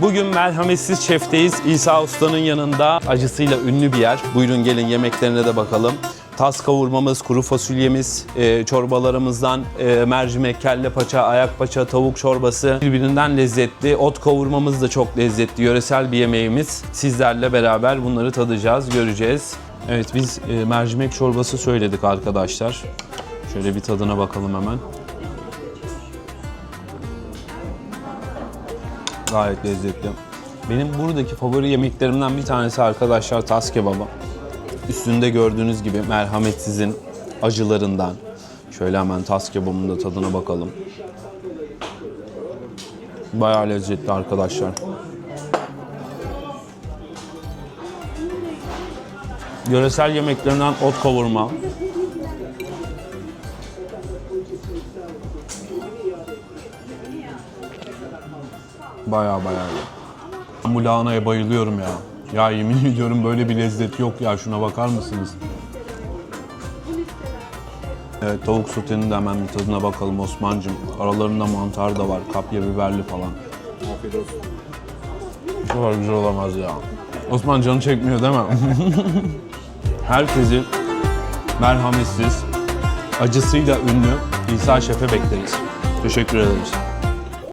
Bugün merhametsiz şefteyiz. İsa Usta'nın yanında acısıyla ünlü bir yer. Buyurun gelin yemeklerine de bakalım. Tas kavurmamız, kuru fasulyemiz, e, çorbalarımızdan e, mercimek, kelle paça, ayak paça, tavuk çorbası birbirinden lezzetli. Ot kavurmamız da çok lezzetli. Yöresel bir yemeğimiz. Sizlerle beraber bunları tadacağız, göreceğiz. Evet biz e, mercimek çorbası söyledik arkadaşlar. Şöyle bir tadına bakalım hemen. Gayet lezzetli. Benim buradaki favori yemeklerimden bir tanesi arkadaşlar tas kebabı. Üstünde gördüğünüz gibi merhametsizin acılarından. Şöyle hemen tas kebabının da tadına bakalım. Bayağı lezzetli arkadaşlar. Yöresel yemeklerinden ot kavurma. Bayağı bayağı iyi. Bu lahanaya bayılıyorum ya. Ya yemin ediyorum böyle bir lezzet yok ya. Şuna bakar mısınız? Evet tavuk sotenin de hemen bir tadına bakalım Osman'cığım. Aralarında mantar da var. Kapya biberli falan. Afiyet olsun. Bu kadar güzel olamaz ya. Osman canı çekmiyor değil mi? Herkesi merhametsiz, acısıyla ünlü İsa Şef'e bekleriz. Teşekkür ederiz.